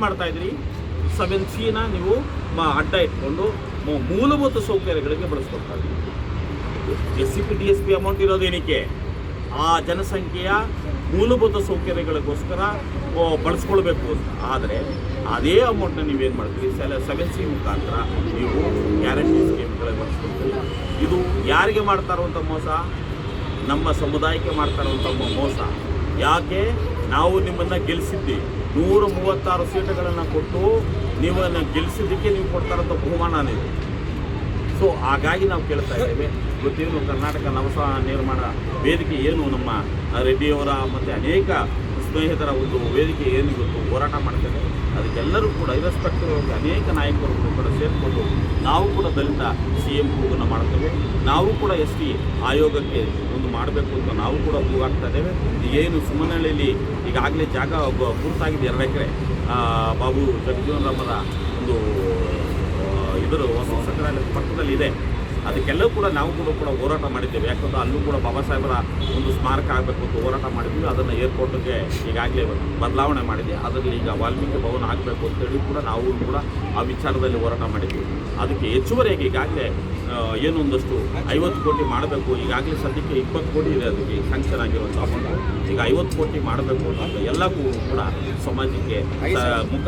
ಮಾಡ್ತಾ ಇದ್ರಿ? ಸೆವೆನ್ ಸಿನ ನೀವು ಅಡ್ಡ ಇಟ್ಕೊಂಡು ಮೂಲಭೂತ ಸೌಕರ್ಯಗಳಿಗೆ ಬಳಸ್ಕೊಳ್ತಾ ಇದ್ರಿ. S C P D S P amount ಇರೋದೇನಕ್ಕೆ ಆ ಜನಸಂಖ್ಯೆಯ ಮೂಲಭೂತ ಸೌಕರ್ಯಗಳಿಗೋಸ್ಕರ ಬಳಸ್ಕೊಳ್ಬೇಕು ಅಂತ. ಆದರೆ, ಅದೇ ಅಮೌಂಟ್ನ ನೀವೇನು ಮಾಡ್ತೀರಿ? ಸೆಲ ಸೆವೆನ್ ಸಿ ಮುಖಾಂತರ ನೀವು ಗ್ಯಾರಂಟಿ ಸ್ಕೀಮ್ಗಳಿಗೆ ಬಳಸ್ಕೊಳ್ತೀರಿ. ಇದು ಯಾರಿಗೆ ಮಾಡ್ತಾ ಅಂತ ಮೋಸ? ನಮ್ಮ ಸಮುದಾಯಕ್ಕೆ ಮಾಡ್ತಾ ಅಂತ ಮೋಸ. ಯಾಕೆ? ನಾವು ನಿಮ್ಮನ್ನು ಗೆಲ್ಲಿಸಿದ್ದೆ ನೂರ ಮೂವತ್ತಾರು ಸೀಟುಗಳನ್ನು ಕೊಟ್ಟು ನೀವನ್ನು ಗೆಲ್ಲಿಸಿದ್ದಕ್ಕೆ ನೀವು ಕೊಡ್ತಾರಂಥ ಬಹುಮಾನ ಇದೆ. ಸೊ ಹಾಗಾಗಿ ನಾವು ಕೇಳ್ತಾ ಇದ್ದೇವೆ. ಇವತ್ತೇನು ಕರ್ನಾಟಕ ನವಸ ನಿರ್ಮಾಣ ವೇದಿಕೆ ಏನು, ನಮ್ಮ ರೆಡ್ಡಿಯವರ ಮತ್ತು ಅನೇಕ ಸ್ನೇಹಿತರ ಒಂದು ವೇದಿಕೆ ಏನು ಇವತ್ತು ಹೋರಾಟ ಮಾಡ್ತೇವೆ ಅದಕ್ಕೆಲ್ಲರೂ ಕೂಡ ಇರಸ್ಪೆಕ್ಟಿವ್ ಅನೇಕ ನಾಯಕರು ಕೂಡ ಸೇರಿಕೊಂಡು ನಾವು ಕೂಡ ದಲಿತ ಸಿ ಎಂ ಹೋಗನ್ನು ಮಾಡ್ತೇವೆ. ನಾವು ಕೂಡ ಎಸ್ ಟಿ ಆಯೋಗಕ್ಕೆ ಒಂದು ಮಾಡಬೇಕು ಅಂತ ನಾವು ಕೂಡ ಕೂಗಾಡ್ತಾ ಇದ್ದೇವೆ. ಏನು ಸುಮನಹಳ್ಳಿಯಲ್ಲಿ ಈಗಾಗಲೇ ಜಾಗ ಪೂರ್ತಾಗಿದೆ, ಎರಡು ಎಕರೆ. ಬಾಬು ಜಗಜೀವನ್ ರಾಮರ ಒಂದು ಇದರು ಹೊಸ ಪಕ್ಕದಲ್ಲಿ ಇದೆ. ಅದಕ್ಕೆಲ್ಲವೂ ಕೂಡ ನಾವು ಕೂಡ ಕೂಡ ಹೋರಾಟ ಮಾಡಿದ್ದೇವೆ. ಯಾಕಂದ್ರೆ ಅಲ್ಲೂ ಕೂಡ ಬಾಬಾ ಸಾಹೇಬರ ಒಂದು ಸ್ಮಾರಕ ಆಗಬೇಕು ಅಂತ ಹೋರಾಟ ಮಾಡಿದ್ವಿ. ಅದನ್ನು ಏರ್ಪೋರ್ಟ್ಗೆ ಈಗಾಗಲೇ ಬದಲಾವಣೆ ಮಾಡಿದ್ವಿ. ಅದರಲ್ಲಿ ಈಗ ವಾಲ್ಮೀಕಿ ಭವನ ಆಗಬೇಕು ಅಂತೇಳಿ ಕೂಡ ನಾವು ಕೂಡ ಆ ವಿಚಾರದಲ್ಲಿ ಹೋರಾಟ ಮಾಡಿದ್ವಿ. ಅದಕ್ಕೆ ಹೆಚ್ಚುವರಿಯಾಗಿ ಈಗಾಗಲೇ ಏನು ಒಂದಷ್ಟು ಐವತ್ತು ಕೋಟಿ ಮಾಡಬೇಕು. ಈಗಾಗಲೇ ಸದ್ಯಕ್ಕೆ ಇಪ್ಪತ್ತು ಕೋಟಿ ಇದೆ ಅದಕ್ಕೆ ಸ್ಯಾಂಕ್ಷನ್ ಆಗಿರುವಂಥ ಅಮೌಂಟ್ ಈಗ ಐವತ್ತು ಕೋಟಿ ಮಾಡಬೇಕು ಅಂತ ಎಲ್ಲಕ್ಕೂ ಕೂಡ ಸಮಾಜಕ್ಕೆ ಮುಖ